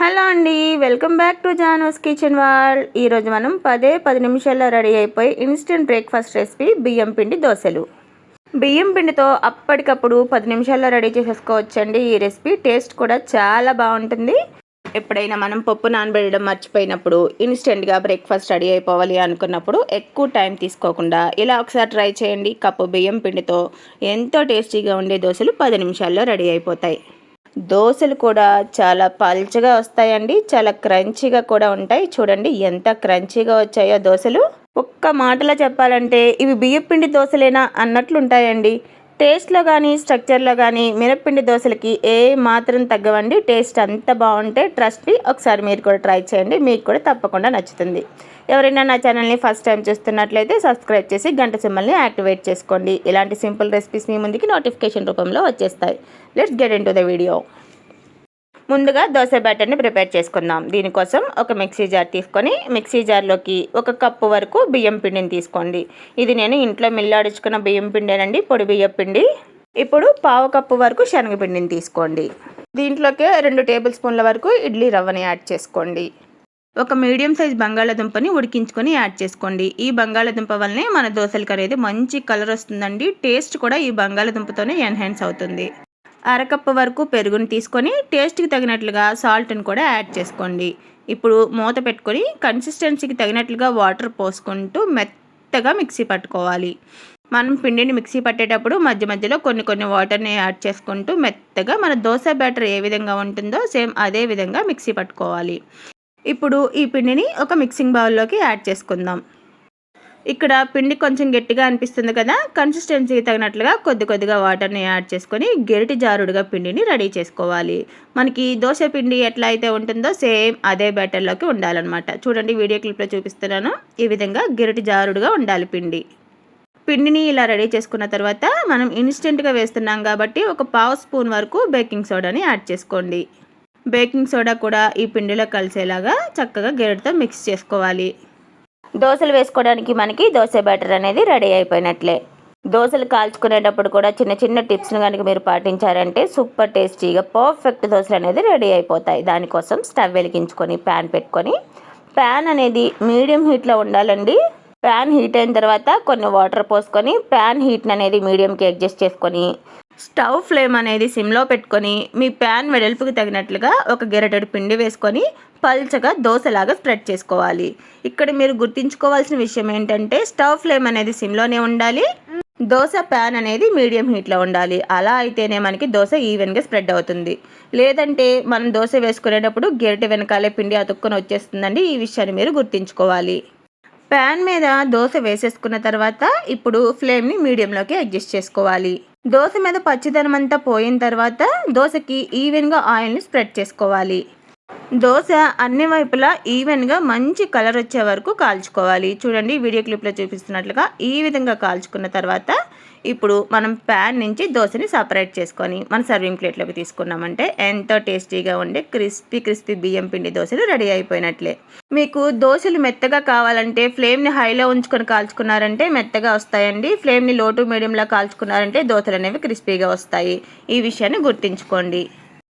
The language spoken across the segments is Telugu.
హలో అండి వెల్కమ్ బ్యాక్ టు జానోస్ కిచెన్ వాల్. ఈరోజు మనం పదే పది నిమిషాల్లో రెడీ అయిపోయి ఇన్స్టెంట్ బ్రేక్ఫాస్ట్ రెసిపీ బియ్యం పిండి దోశలు. బియ్యం పిండితో అప్పటికప్పుడు పది నిమిషాల్లో రెడీ చేసేసుకోవచ్చండి. ఈ రెసిపీ టేస్ట్ కూడా చాలా బాగుంటుంది. ఎప్పుడైనా మనం పప్పు నానబెట్టడం మర్చిపోయినప్పుడు ఇన్స్టెంట్గా బ్రేక్ఫాస్ట్ రెడీ అయిపోవాలి అనుకున్నప్పుడు ఎక్కువ టైం తీసుకోకుండా ఇలా ఒకసారి ట్రై చేయండి. కప్పు బియ్యం పిండితో ఎంతో టేస్టీగా ఉండే దోశలు పది నిమిషాల్లో రెడీ అయిపోతాయి. దోశలు కూడా చాలా పల్చగా వస్తాయండి చాలా క్రంచీగా కూడా ఉంటాయి. చూడండి ఎంత క్రంచీగా వచ్చాయో దోశలు. ఒక్క మాటలో చెప్పాలంటే ఇవి బియ్యపిండి దోశలేనా అన్నట్లు ఉంటాయండి టేస్ట్లో కానీ స్ట్రక్చర్లో కానీ మినప్పిండి దోశలకి ఏ మాత్రం తగ్గవండి. టేస్ట్ అంత బాగుంటే ట్రస్ట్ ఒకసారి మీరు కూడా ట్రై చేయండి. మీకు కూడా తప్పకుండా నచ్చుతుంది. ఎవరైనా నా ఛానల్ని ఫస్ట్ టైం చూస్తున్నట్లయితే సబ్స్క్రైబ్ చేసి గంట సింబల్ని యాక్టివేట్ చేసుకోండి. ఇలాంటి సింపుల్ రెసిపీస్ మీ ముందుకి నోటిఫికేషన్ రూపంలో వచ్చేస్తాయి. Let's get into the video. ముందుగా దోశ బ్యాటర్ని ప్రిపేర్ చేసుకుందాం. దీనికోసం ఒక మిక్సీ జార్ తీసుకొని మిక్సీ జార్లోకి ఒక కప్పు వరకు బియ్యం పిండిని తీసుకోండి. ఇది నేను ఇంట్లో మిల్లాడించుకున్న బియ్యం పిండేనండి పొడి బియ్యం పిండి. ఇప్పుడు పావు కప్పు వరకు శనగపిండిని తీసుకోండి. దీంట్లోకే రెండు టేబుల్ స్పూన్ల వరకు ఇడ్లీ రవ్వని యాడ్ చేసుకోండి. ఒక మీడియం సైజ్ బంగాళాదుంపని ఉడికించుకొని యాడ్ చేసుకోండి. ఈ బంగాళాదుంప వల్లనే మన దోశలకు అనేది మంచి కలర్ వస్తుందండి. టేస్ట్ కూడా ఈ బంగాళాదుంపతోనే ఎన్హాన్స్ అవుతుంది. అరకప్పు వరకు పెరుగును తీసుకొని టేస్ట్కి తగినట్లుగా సాల్ట్ని కూడా యాడ్ చేసుకోండి. ఇప్పుడు మూత పెట్టుకొని కన్సిస్టెన్సీకి తగినట్లుగా వాటర్ పోసుకుంటూ మెత్తగా మిక్సీ పట్టుకోవాలి. మనం పిండిని మిక్సీ పట్టేటప్పుడు మధ్య మధ్యలో కొన్ని కొన్ని వాటర్ని యాడ్ చేసుకుంటూ మెత్తగా మన దోశ బ్యాటర్ ఏ విధంగా ఉంటుందో సేమ్ అదే విధంగా మిక్సీ పట్టుకోవాలి. ఇప్పుడు ఈ పిండిని ఒక మిక్సింగ్ బౌల్లోకి యాడ్ చేసుకుందాం. ఇక్కడ పిండి కొంచెం గట్టిగా అనిపిస్తుంది కదా కన్సిస్టెన్సీకి తగినట్లుగా కొద్ది కొద్దిగా వాటర్ని యాడ్ చేసుకొని గెరిటి జారుడుగా పిండిని రెడీ చేసుకోవాలి. మనకి దోశ పిండి ఎట్లా అయితే ఉంటుందో సేమ్ అదే బ్యాటర్లోకి ఉండాలన్నమాట. చూడండి వీడియో క్లిప్లో చూపిస్తున్నాను. ఈ విధంగా గెరిటి జారుడుగా ఉండాలి పిండి. పిండిని ఇలా రెడీ చేసుకున్న తర్వాత మనం ఇన్స్టెంట్గా వేస్తున్నాం కాబట్టి ఒక పావు స్పూన్ వరకు బేకింగ్ సోడాని యాడ్ చేసుకోండి. బేకింగ్ సోడా కూడా ఈ పిండిలో కలిసేలాగా చక్కగా గెరటితో మిక్స్ చేసుకోవాలి. దోశలు వేసుకోవడానికి మనకి దోశ బ్యాటర్ అనేది రెడీ అయిపోయినట్లే. దోశలు కాల్చుకునేటప్పుడు కూడా చిన్న చిన్న టిప్స్ని కనుక మీరు పాటించారంటే సూపర్ టేస్టీగా పర్ఫెక్ట్ దోశలు అనేది రెడీ అయిపోతాయి. దానికోసం స్టవ్ వెలిగించుకొని ప్యాన్ పెట్టుకొని ప్యాన్ అనేది మీడియం హీట్లో ఉండాలండి. ప్యాన్ హీట్ అయిన తర్వాత కొన్ని వాటర్ పోసుకొని ప్యాన్ హీట్ అనేది మీడియంకి అడ్జస్ట్ చేసుకొని స్టవ్ ఫ్లేమ్ అనేది సిమ్లో పెట్టుకొని మీ ప్యాన్ వెడల్పుకి తగినట్లుగా ఒక గెరటెడు పిండి వేసుకొని పల్చగా దోశలాగా స్ప్రెడ్ చేసుకోవాలి. ఇక్కడ మీరు గుర్తుంచుకోవాల్సిన విషయం ఏంటంటే స్టవ్ ఫ్లేమ్ అనేది సిమ్లోనే ఉండాలి. దోశ ప్యాన్ అనేది మీడియం హీట్లో ఉండాలి. అలా అయితేనే మనకి దోశ ఈవెన్గా స్ప్రెడ్ అవుతుంది. లేదంటే మనం దోశ వేసుకునేటప్పుడు గెరటి వెనకాలే పిండి అతుక్కొని వచ్చేస్తుందండి. ఈ విషయాన్ని మీరు గుర్తుంచుకోవాలి. ప్యాన్ మీద దోశ వేసేసుకున్న తర్వాత ఇప్పుడు ఫ్లేమ్ని మీడియంలోకి అడ్జస్ట్ చేసుకోవాలి. దోశ మీద పచ్చిదనం అంతా పోయిన తర్వాత దోశకి ఈవెన్గా ఆయిల్ని స్ప్రెడ్ చేసుకోవాలి. దోశ అన్ని వైపులా ఈవెన్గా మంచి కలర్ వచ్చే వరకు కాల్చుకోవాలి. చూడండి వీడియో క్లిప్లో చూపిస్తున్నట్లుగా ఈ విధంగా కాల్చుకున్న తర్వాత ఇప్పుడు మనం ప్యాన్ నుంచి దోశని సపరేట్ చేసుకొని మన సర్వింగ్ ప్లేట్లోకి తీసుకున్నామంటే ఎంతో టేస్టీగా ఉండే క్రిస్పీ క్రిస్పీ బియ్యం పిండి దోశలు రెడీ అయిపోయినట్లే. మీకు దోశలు మెత్తగా కావాలంటే ఫ్లేమ్ని హైలో ఉంచుకొని కాల్చుకున్నారంటే మెత్తగా వస్తాయండి. ఫ్లేమ్ని లో టు మీడియంలో కాల్చుకున్నారంటే దోశలు అనేవి క్రిస్పీగా వస్తాయి. ఈ విషయాన్ని గుర్తుంచుకోండి.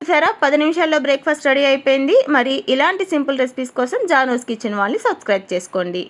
సరే పది నిమిషాల్లో బ్రేక్ఫాస్ట్ రెడీ అయిపోయింది. మరి ఇలాంటి సింపుల్ రెసిపీస్ కోసం జానోస్ కిచెన్ వాళ్ళని సబ్స్క్రైబ్ చేసుకోండి.